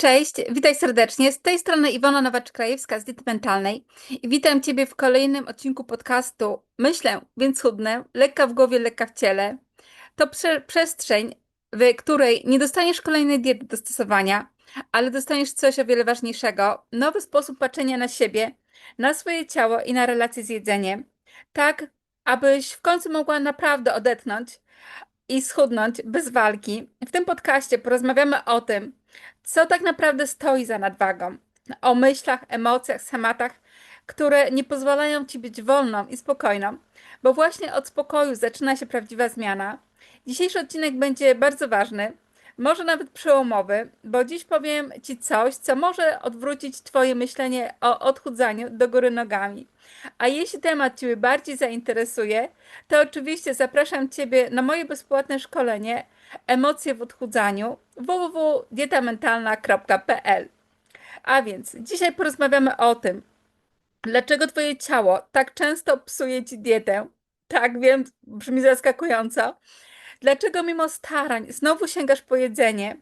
Cześć, witaj serdecznie. Z tej strony Iwona Nowacz-Krajewska z Diety Mentalnej i witam Ciebie w kolejnym odcinku podcastu Myślę, więc chudnę, lekka w głowie, lekka w ciele. To prze przestrzeń, w której nie dostaniesz kolejnej diety do stosowania, ale dostaniesz coś o wiele ważniejszego, nowy sposób patrzenia na siebie, na swoje ciało i na relacje z jedzeniem, tak abyś w końcu mogła naprawdę odetchnąć i schudnąć bez walki. W tym podcaście porozmawiamy o tym, co tak naprawdę stoi za nadwagą, o myślach, emocjach, schematach, które nie pozwalają ci być wolną i spokojną, bo właśnie od spokoju zaczyna się prawdziwa zmiana. Dzisiejszy odcinek będzie bardzo ważny, może nawet przełomowy, bo dziś powiem ci coś, co może odwrócić Twoje myślenie o odchudzaniu do góry nogami. A jeśli temat Cię bardziej zainteresuje, to oczywiście zapraszam Ciebie na moje bezpłatne szkolenie Emocje w odchudzaniu www.dietamentalna.pl. A więc dzisiaj porozmawiamy o tym, dlaczego Twoje ciało tak często psuje Ci dietę. Tak, wiem, brzmi zaskakująco. Dlaczego mimo starań znowu sięgasz po jedzenie?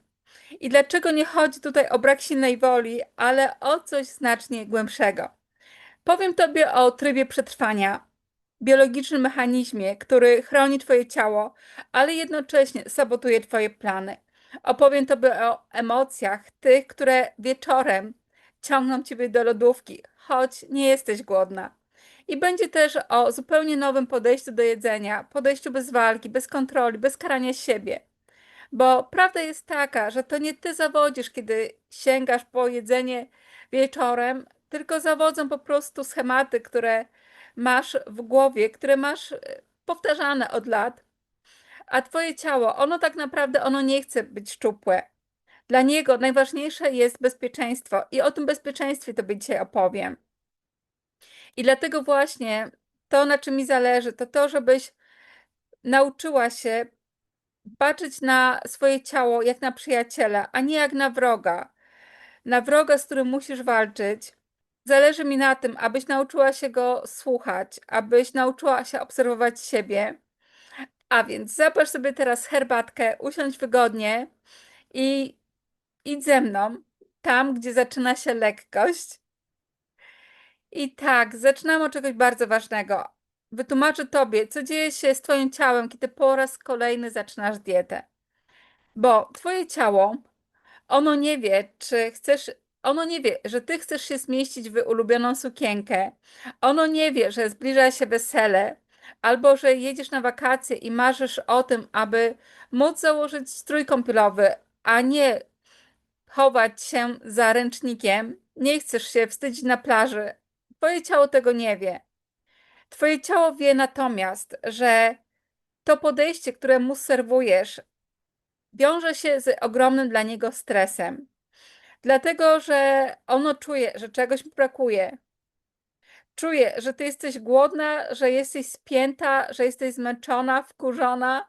I dlaczego nie chodzi tutaj o brak silnej woli, ale o coś znacznie głębszego? Powiem Tobie o trybie przetrwania, biologicznym mechanizmie, który chroni Twoje ciało, ale jednocześnie sabotuje Twoje plany. Opowiem Tobie o emocjach, tych, które wieczorem ciągną Ciebie do lodówki, choć nie jesteś głodna. I będzie też o zupełnie nowym podejściu do jedzenia, podejściu bez walki, bez kontroli, bez karania siebie. Bo prawda jest taka, że to nie ty zawodzisz, kiedy sięgasz po jedzenie wieczorem, tylko zawodzą po prostu schematy, które masz w głowie, które masz e, powtarzane od lat. A twoje ciało, ono tak naprawdę ono nie chce być szczupłe. Dla niego najważniejsze jest bezpieczeństwo i o tym bezpieczeństwie tobie dzisiaj opowiem. I dlatego właśnie to, na czym mi zależy, to to, żebyś nauczyła się patrzeć na swoje ciało jak na przyjaciela, a nie jak na wroga. Na wroga, z którym musisz walczyć. Zależy mi na tym, abyś nauczyła się go słuchać, abyś nauczyła się obserwować siebie. A więc zapasz sobie teraz herbatkę, usiądź wygodnie i idź ze mną tam, gdzie zaczyna się lekkość. I tak, zaczynamy od czegoś bardzo ważnego. Wytłumaczę Tobie, co dzieje się z Twoim ciałem, kiedy po raz kolejny zaczynasz dietę. Bo Twoje ciało, ono nie wie, czy chcesz, ono nie wie, że Ty chcesz się zmieścić w ulubioną sukienkę. Ono nie wie, że zbliża się wesele, albo że jedziesz na wakacje i marzysz o tym, aby móc założyć strój kąpielowy, a nie chować się za ręcznikiem. Nie chcesz się wstydzić na plaży, Twoje ciało tego nie wie. Twoje ciało wie natomiast, że to podejście, które mu serwujesz, wiąże się z ogromnym dla niego stresem. Dlatego, że ono czuje, że czegoś mu brakuje. Czuje, że ty jesteś głodna, że jesteś spięta, że jesteś zmęczona, wkurzona,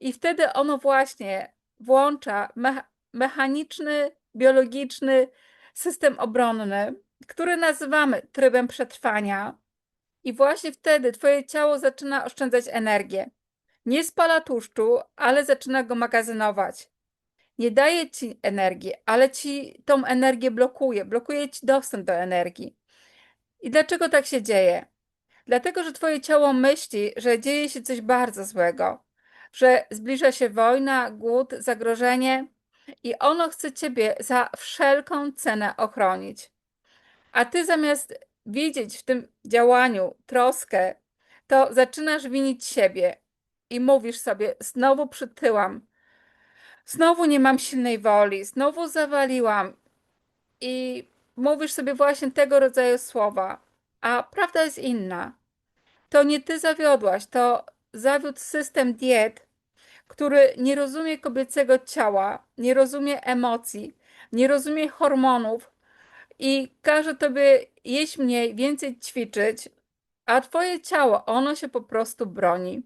i wtedy ono właśnie włącza me mechaniczny, biologiczny system obronny, który nazywamy trybem przetrwania, i właśnie wtedy Twoje ciało zaczyna oszczędzać energię. Nie spala tłuszczu, ale zaczyna go magazynować. Nie daje Ci energii, ale Ci tą energię blokuje, blokuje Ci dostęp do energii. I dlaczego tak się dzieje? Dlatego, że Twoje ciało myśli, że dzieje się coś bardzo złego, że zbliża się wojna, głód, zagrożenie i ono chce Ciebie za wszelką cenę ochronić. A ty zamiast widzieć w tym działaniu troskę, to zaczynasz winić siebie i mówisz sobie: Znowu przytyłam, znowu nie mam silnej woli, znowu zawaliłam. I mówisz sobie właśnie tego rodzaju słowa. A prawda jest inna. To nie ty zawiodłaś, to zawiódł system diet, który nie rozumie kobiecego ciała, nie rozumie emocji, nie rozumie hormonów, i każe tobie jeść mniej, więcej ćwiczyć, a twoje ciało, ono się po prostu broni.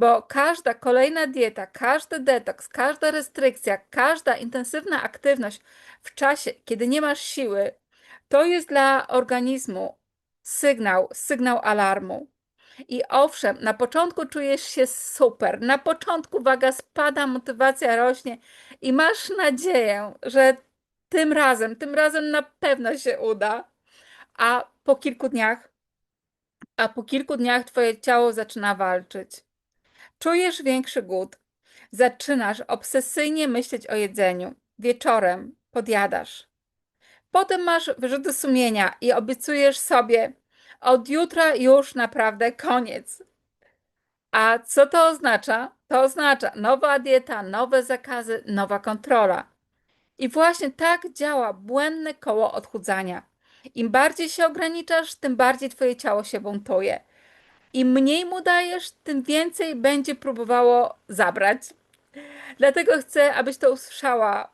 Bo każda kolejna dieta, każdy detoks, każda restrykcja, każda intensywna aktywność w czasie, kiedy nie masz siły, to jest dla organizmu sygnał, sygnał alarmu. I owszem, na początku czujesz się super, na początku waga spada, motywacja rośnie i masz nadzieję, że tym razem, tym razem na pewno się uda. A po kilku dniach, a po kilku dniach twoje ciało zaczyna walczyć. Czujesz większy głód. Zaczynasz obsesyjnie myśleć o jedzeniu. Wieczorem podjadasz. Potem masz wyrzuty sumienia i obiecujesz sobie, od jutra już naprawdę koniec. A co to oznacza? To oznacza nowa dieta, nowe zakazy, nowa kontrola. I właśnie tak działa błędne koło odchudzania. Im bardziej się ograniczasz, tym bardziej twoje ciało się buntuje. Im mniej mu dajesz, tym więcej będzie próbowało zabrać. Dlatego chcę, abyś to usłyszała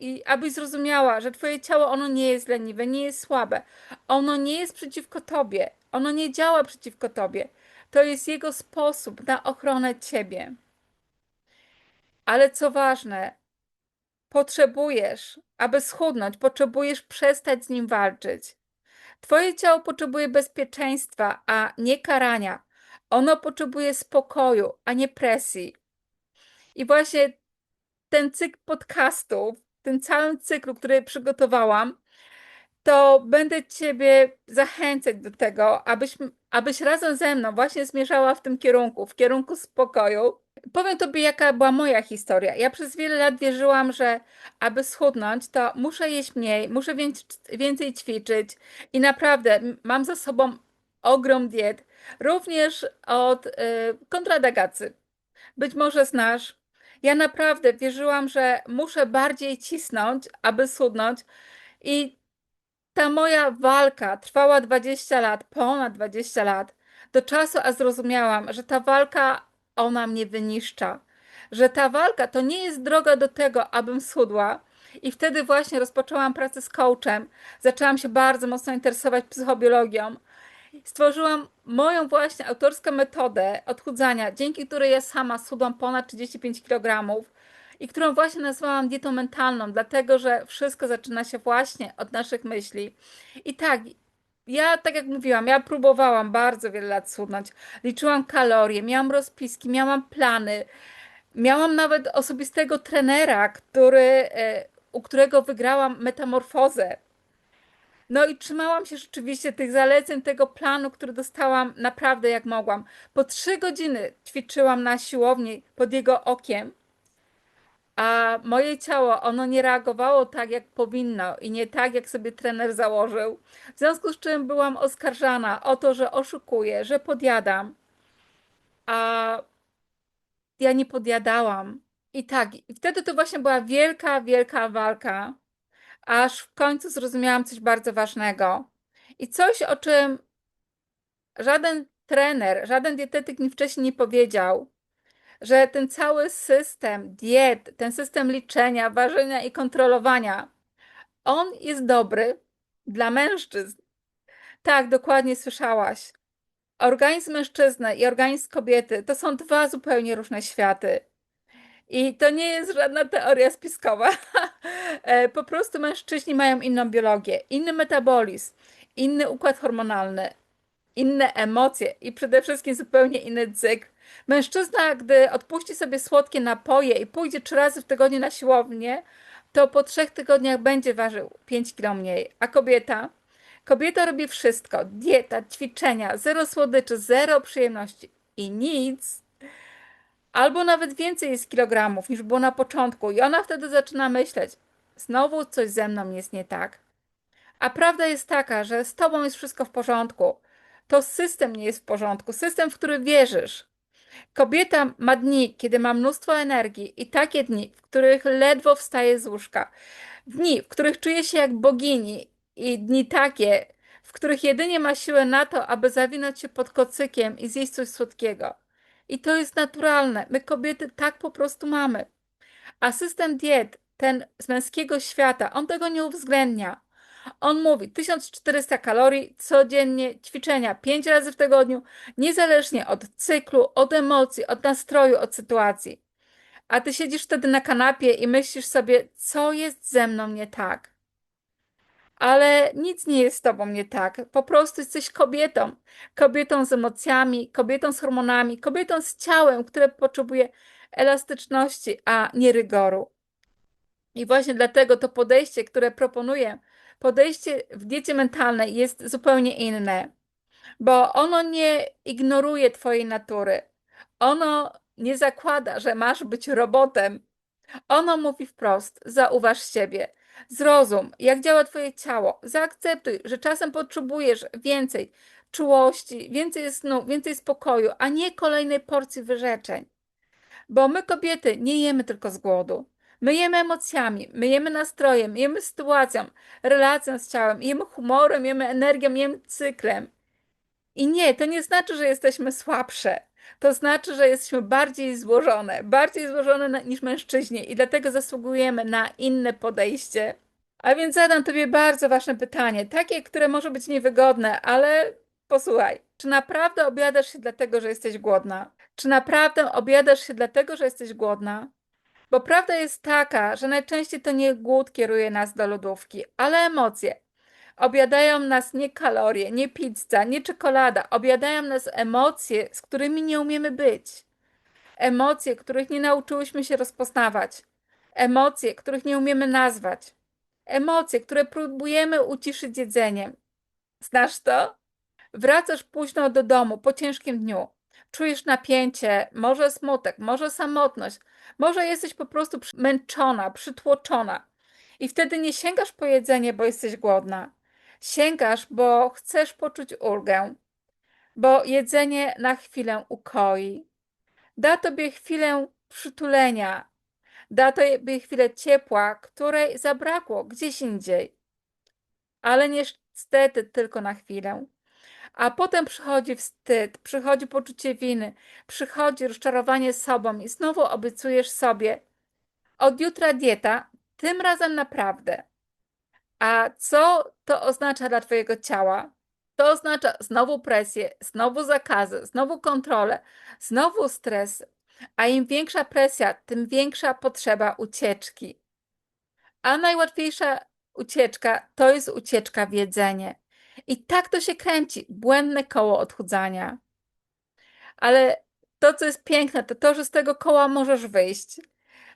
i abyś zrozumiała, że twoje ciało ono nie jest leniwe, nie jest słabe. Ono nie jest przeciwko tobie. Ono nie działa przeciwko tobie. To jest jego sposób na ochronę ciebie. Ale co ważne, potrzebujesz, aby schudnąć, potrzebujesz przestać z nim walczyć. Twoje ciało potrzebuje bezpieczeństwa, a nie karania. Ono potrzebuje spokoju, a nie presji. I właśnie ten cykl podcastów, tym całym cyklu, który przygotowałam, to będę Ciebie zachęcać do tego, abyś, abyś razem ze mną właśnie zmierzała w tym kierunku, w kierunku spokoju. Powiem Tobie, jaka była moja historia. Ja przez wiele lat wierzyłam, że aby schudnąć, to muszę jeść mniej, muszę więcej ćwiczyć i naprawdę mam za sobą ogrom diet, również od y. Być może znasz. Ja naprawdę wierzyłam, że muszę bardziej cisnąć, aby schudnąć i ta moja walka trwała 20 lat, ponad 20 lat, do czasu, a zrozumiałam, że ta walka, ona mnie wyniszcza. Że ta walka to nie jest droga do tego, abym schudła. I wtedy właśnie rozpoczęłam pracę z coachem. Zaczęłam się bardzo mocno interesować psychobiologią. Stworzyłam moją właśnie autorską metodę odchudzania, dzięki której ja sama schudłam ponad 35 kg i którą właśnie nazwałam dietą mentalną, dlatego że wszystko zaczyna się właśnie od naszych myśli. I tak, ja, tak jak mówiłam, ja próbowałam bardzo wiele lat schudnąć. Liczyłam kalorie, miałam rozpiski, miałam plany. Miałam nawet osobistego trenera, który, e, u którego wygrałam metamorfozę. No i trzymałam się rzeczywiście tych zaleceń, tego planu, który dostałam naprawdę jak mogłam. Po trzy godziny ćwiczyłam na siłowni pod jego okiem a moje ciało, ono nie reagowało tak, jak powinno i nie tak, jak sobie trener założył. W związku z czym byłam oskarżana o to, że oszukuję, że podjadam. A ja nie podjadałam. I tak, i wtedy to właśnie była wielka, wielka walka, aż w końcu zrozumiałam coś bardzo ważnego. I coś, o czym żaden trener, żaden dietetyk mi wcześniej nie powiedział, że ten cały system diet, ten system liczenia, ważenia i kontrolowania, on jest dobry dla mężczyzn. Tak, dokładnie słyszałaś. Organizm mężczyzny i organizm kobiety to są dwa zupełnie różne światy. I to nie jest żadna teoria spiskowa. E, po prostu mężczyźni mają inną biologię, inny metabolizm, inny układ hormonalny, inne emocje i przede wszystkim zupełnie inny cykl Mężczyzna, gdy odpuści sobie słodkie napoje i pójdzie trzy razy w tygodniu na siłownię, to po trzech tygodniach będzie ważył 5 kg mniej. A kobieta? Kobieta robi wszystko: dieta, ćwiczenia, zero słodyczy, zero przyjemności i nic. Albo nawet więcej jest kilogramów niż było na początku, i ona wtedy zaczyna myśleć: znowu coś ze mną jest nie tak. A prawda jest taka, że z tobą jest wszystko w porządku. To system nie jest w porządku, system, w który wierzysz. Kobieta ma dni, kiedy ma mnóstwo energii i takie dni, w których ledwo wstaje z łóżka. Dni, w których czuje się jak bogini i dni takie, w których jedynie ma siłę na to, aby zawinąć się pod kocykiem i zjeść coś słodkiego. I to jest naturalne. My kobiety tak po prostu mamy. A system diet, ten z męskiego świata, on tego nie uwzględnia. On mówi 1400 kalorii codziennie, ćwiczenia 5 razy w tygodniu, niezależnie od cyklu, od emocji, od nastroju, od sytuacji. A ty siedzisz wtedy na kanapie i myślisz sobie, co jest ze mną nie tak. Ale nic nie jest z tobą nie tak. Po prostu jesteś kobietą. Kobietą z emocjami, kobietą z hormonami, kobietą z ciałem, które potrzebuje elastyczności, a nie rygoru. I właśnie dlatego to podejście, które proponuję, podejście w diecie mentalnej jest zupełnie inne, bo ono nie ignoruje Twojej natury. Ono nie zakłada, że masz być robotem. Ono mówi wprost: zauważ siebie, zrozum, jak działa Twoje ciało, zaakceptuj, że czasem potrzebujesz więcej czułości, więcej snu, więcej spokoju, a nie kolejnej porcji wyrzeczeń. Bo my, kobiety, nie jemy tylko z głodu. My jemy emocjami, my jemy nastrojem, jemy sytuacją, relacją z ciałem, jemy humorem, jemy energią, jemy cyklem. I nie, to nie znaczy, że jesteśmy słabsze. To znaczy, że jesteśmy bardziej złożone, bardziej złożone niż mężczyźni i dlatego zasługujemy na inne podejście. A więc zadam Tobie bardzo ważne pytanie, takie, które może być niewygodne, ale posłuchaj. Czy naprawdę obiadasz się dlatego, że jesteś głodna? Czy naprawdę obiadasz się dlatego, że jesteś głodna? Bo prawda jest taka, że najczęściej to nie głód kieruje nas do lodówki, ale emocje. Obiadają nas nie kalorie, nie pizza, nie czekolada. Obiadają nas emocje, z którymi nie umiemy być. Emocje, których nie nauczyłyśmy się rozpoznawać. Emocje, których nie umiemy nazwać. Emocje, które próbujemy uciszyć jedzeniem. Znasz to? Wracasz późno do domu po ciężkim dniu. Czujesz napięcie, może smutek, może samotność, może jesteś po prostu zmęczona, przytłoczona. I wtedy nie sięgasz po jedzenie, bo jesteś głodna. Sięgasz, bo chcesz poczuć ulgę, bo jedzenie na chwilę ukoi. Da tobie chwilę przytulenia, da tobie chwilę ciepła, której zabrakło gdzieś indziej. Ale niestety tylko na chwilę. A potem przychodzi wstyd, przychodzi poczucie winy, przychodzi rozczarowanie sobą i znowu obiecujesz sobie: Od jutra dieta, tym razem naprawdę. A co to oznacza dla Twojego ciała? To oznacza znowu presję, znowu zakazy, znowu kontrolę, znowu stres. A im większa presja, tym większa potrzeba ucieczki. A najłatwiejsza ucieczka to jest ucieczka w jedzenie. I tak to się kręci, błędne koło odchudzania. Ale to, co jest piękne, to to, że z tego koła możesz wyjść.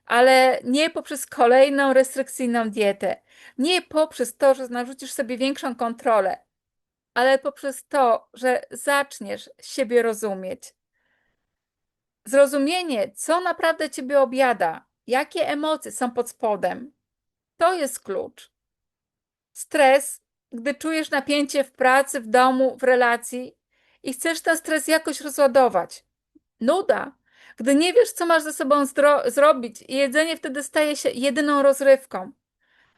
Ale nie poprzez kolejną restrykcyjną dietę, nie poprzez to, że narzucisz sobie większą kontrolę, ale poprzez to, że zaczniesz siebie rozumieć. Zrozumienie, co naprawdę ciebie objada, jakie emocje są pod spodem, to jest klucz. Stres gdy czujesz napięcie w pracy, w domu, w relacji i chcesz ten stres jakoś rozładować. Nuda, gdy nie wiesz, co masz ze sobą zrobić, i jedzenie wtedy staje się jedyną rozrywką.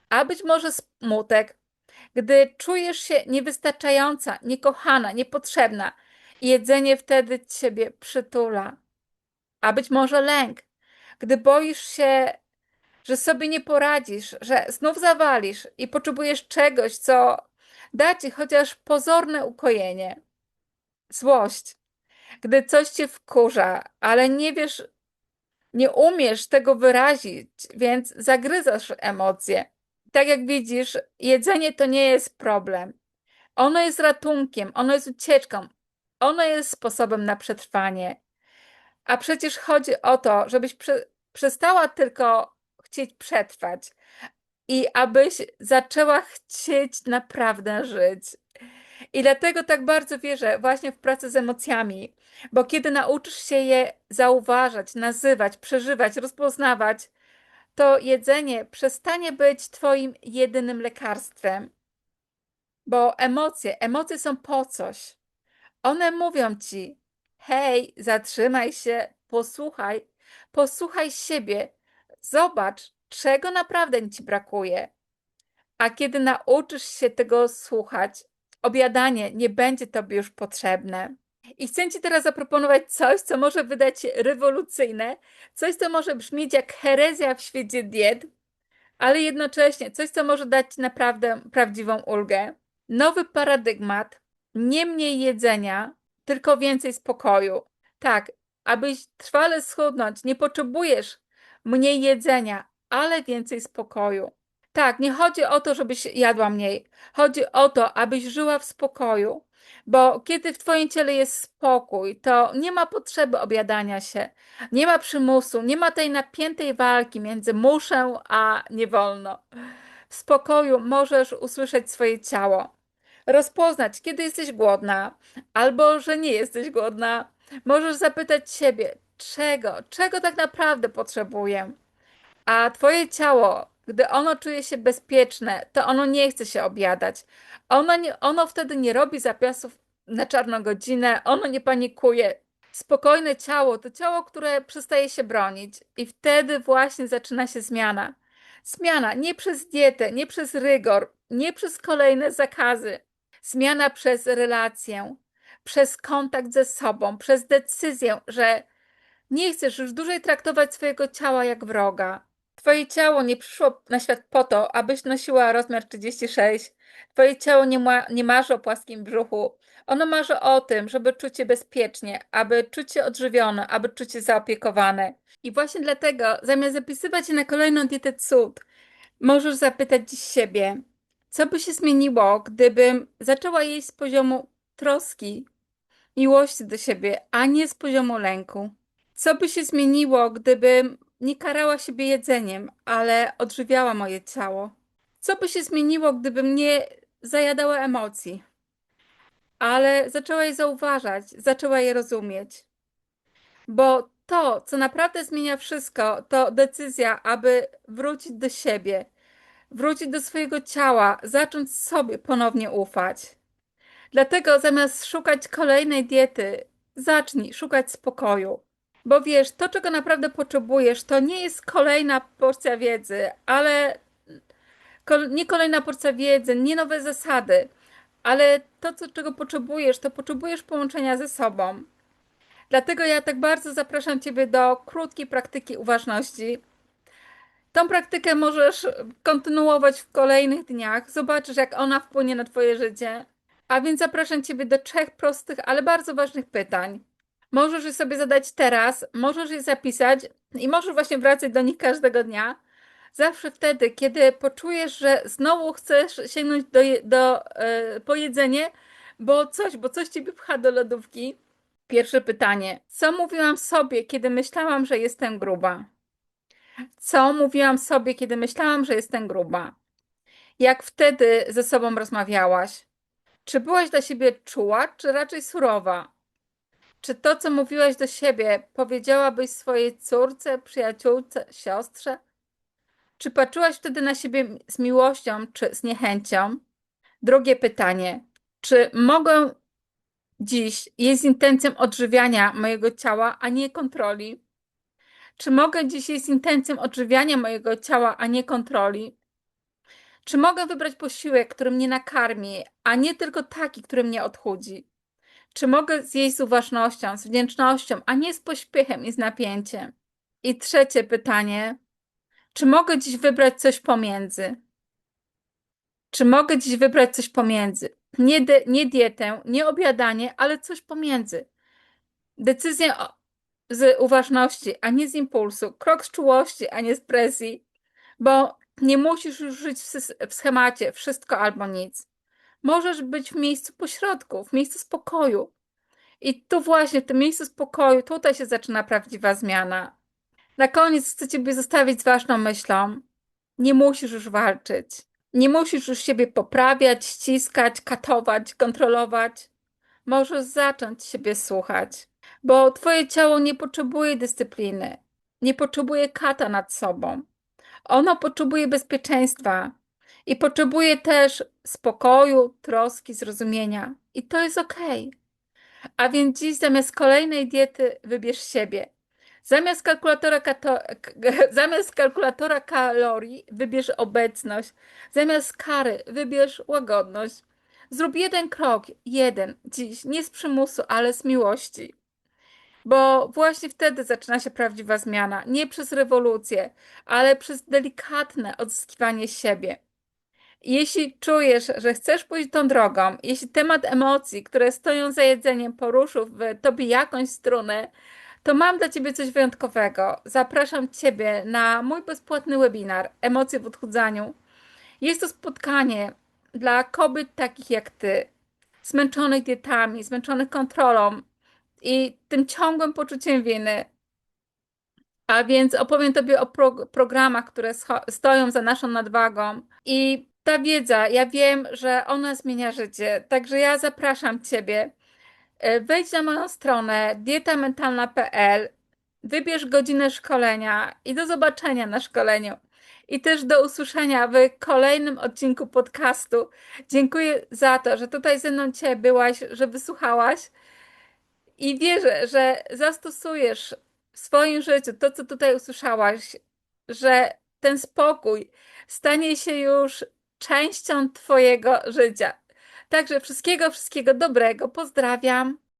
A być może smutek, gdy czujesz się niewystarczająca, niekochana, niepotrzebna, i jedzenie wtedy ciebie przytula. A być może lęk, gdy boisz się że sobie nie poradzisz, że znów zawalisz i potrzebujesz czegoś, co da ci chociaż pozorne ukojenie. Złość, gdy coś cię wkurza, ale nie wiesz, nie umiesz tego wyrazić, więc zagryzasz emocje. Tak jak widzisz, jedzenie to nie jest problem. Ono jest ratunkiem, ono jest ucieczką, ono jest sposobem na przetrwanie. A przecież chodzi o to, żebyś prze przestała tylko chcieć przetrwać i abyś zaczęła chcieć naprawdę żyć. I dlatego tak bardzo wierzę właśnie w pracę z emocjami, bo kiedy nauczysz się je zauważać, nazywać, przeżywać, rozpoznawać, to jedzenie przestanie być Twoim jedynym lekarstwem. Bo emocje, emocje są po coś. One mówią Ci: hej, zatrzymaj się, posłuchaj, posłuchaj siebie, Zobacz, czego naprawdę ci brakuje. A kiedy nauczysz się tego słuchać, obiadanie nie będzie tobie już potrzebne. I chcę Ci teraz zaproponować coś, co może wydać się rewolucyjne, coś, co może brzmieć jak herezja w świecie diet, ale jednocześnie coś, co może dać naprawdę prawdziwą ulgę. Nowy paradygmat, nie mniej jedzenia, tylko więcej spokoju. Tak, abyś trwale schudnąć, nie potrzebujesz mniej jedzenia, ale więcej spokoju. Tak, nie chodzi o to, żebyś jadła mniej. Chodzi o to, abyś żyła w spokoju. Bo kiedy w Twoim ciele jest spokój, to nie ma potrzeby obiadania się, nie ma przymusu, nie ma tej napiętej walki między muszę a nie wolno. W spokoju możesz usłyszeć swoje ciało, rozpoznać, kiedy jesteś głodna, albo że nie jesteś głodna. Możesz zapytać siebie, czego, czego tak naprawdę potrzebuję. A twoje ciało, gdy ono czuje się bezpieczne, to ono nie chce się objadać. Ono, nie, ono wtedy nie robi zapiasów na czarną godzinę, ono nie panikuje. Spokojne ciało to ciało, które przestaje się bronić, i wtedy właśnie zaczyna się zmiana. Zmiana nie przez dietę, nie przez rygor, nie przez kolejne zakazy. Zmiana przez relację, przez kontakt ze sobą, przez decyzję, że nie chcesz już dłużej traktować swojego ciała jak wroga. Twoje ciało nie przyszło na świat po to, abyś nosiła rozmiar 36. Twoje ciało nie, ma, nie marzy o płaskim brzuchu. Ono marzy o tym, żeby czuć się bezpiecznie, aby czuć się odżywione, aby czuć się zaopiekowane. I właśnie dlatego, zamiast zapisywać się na kolejną dietę cud, możesz zapytać dziś siebie, co by się zmieniło, gdybym zaczęła jeść z poziomu troski, miłości do siebie, a nie z poziomu lęku. Co by się zmieniło, gdybym nie karała siebie jedzeniem, ale odżywiała moje ciało? Co by się zmieniło, gdybym nie zajadała emocji, ale zaczęła je zauważać, zaczęła je rozumieć? Bo to, co naprawdę zmienia wszystko, to decyzja, aby wrócić do siebie, wrócić do swojego ciała, zacząć sobie ponownie ufać. Dlatego zamiast szukać kolejnej diety, zacznij szukać spokoju. Bo wiesz, to czego naprawdę potrzebujesz, to nie jest kolejna porcja wiedzy, ale nie kolejna porcja wiedzy, nie nowe zasady, ale to, co, czego potrzebujesz, to potrzebujesz połączenia ze sobą. Dlatego ja tak bardzo zapraszam Ciebie do krótkiej praktyki uważności. Tą praktykę możesz kontynuować w kolejnych dniach. Zobaczysz, jak ona wpłynie na Twoje życie. A więc zapraszam Ciebie do trzech prostych, ale bardzo ważnych pytań. Możesz je sobie zadać teraz, możesz je zapisać i możesz właśnie wracać do nich każdego dnia. Zawsze wtedy, kiedy poczujesz, że znowu chcesz sięgnąć do, do, jedzenie, bo coś, bo coś Ciebie pcha do lodówki. Pierwsze pytanie. Co mówiłam sobie, kiedy myślałam, że jestem gruba? Co mówiłam sobie, kiedy myślałam, że jestem gruba? Jak wtedy ze sobą rozmawiałaś? Czy byłaś dla siebie czuła, czy raczej surowa? Czy to, co mówiłaś do siebie, powiedziałabyś swojej córce, przyjaciółce, siostrze? Czy patrzyłaś wtedy na siebie z miłością, czy z niechęcią? Drugie pytanie. Czy mogę dziś jeść z intencją odżywiania mojego ciała, a nie kontroli? Czy mogę dziś jeść z intencją odżywiania mojego ciała, a nie kontroli? Czy mogę wybrać posiłek, który mnie nakarmi, a nie tylko taki, który mnie odchudzi? Czy mogę zjeść z uważnością, z wdzięcznością, a nie z pośpiechem i z napięciem? I trzecie pytanie. Czy mogę dziś wybrać coś pomiędzy? Czy mogę dziś wybrać coś pomiędzy? Nie, de, nie dietę, nie obiadanie, ale coś pomiędzy. Decyzję z uważności, a nie z impulsu. Krok z czułości, a nie z presji. Bo nie musisz już żyć w, w schemacie wszystko albo nic. Możesz być w miejscu pośrodku, w miejscu spokoju. I tu właśnie, w tym miejscu spokoju, tutaj się zaczyna prawdziwa zmiana. Na koniec chcę Ciebie zostawić z ważną myślą. Nie musisz już walczyć. Nie musisz już siebie poprawiać, ściskać, katować, kontrolować. Możesz zacząć siebie słuchać, bo Twoje ciało nie potrzebuje dyscypliny, nie potrzebuje kata nad sobą. Ono potrzebuje bezpieczeństwa i potrzebuje też spokoju, troski, zrozumienia. I to jest okej. A więc dziś zamiast kolejnej diety wybierz siebie. Zamiast kalkulatora, zamiast kalkulatora kalorii wybierz obecność. Zamiast kary wybierz łagodność. Zrób jeden krok, jeden, dziś, nie z przymusu, ale z miłości. Bo właśnie wtedy zaczyna się prawdziwa zmiana. Nie przez rewolucję, ale przez delikatne odzyskiwanie siebie. Jeśli czujesz, że chcesz pójść tą drogą, jeśli temat emocji, które stoją za jedzeniem, poruszył w tobie jakąś strunę, to mam dla ciebie coś wyjątkowego. Zapraszam ciebie na mój bezpłatny webinar Emocje w odchudzaniu. Jest to spotkanie dla kobiet takich jak ty. zmęczonych dietami, zmęczonych kontrolą i tym ciągłym poczuciem winy. A więc opowiem Tobie o pro programach, które stoją za naszą nadwagą. I ta wiedza, ja wiem, że ona zmienia życie. Także ja zapraszam Ciebie. E, Wejdź na moją stronę dietamentalna.pl, wybierz godzinę szkolenia i do zobaczenia na szkoleniu. I też do usłyszenia w kolejnym odcinku podcastu. Dziękuję za to, że tutaj ze mną dzisiaj byłaś, że wysłuchałaś. I wierzę, że zastosujesz w swoim życiu to, co tutaj usłyszałaś, że ten spokój stanie się już częścią Twojego życia. Także wszystkiego, wszystkiego dobrego. Pozdrawiam.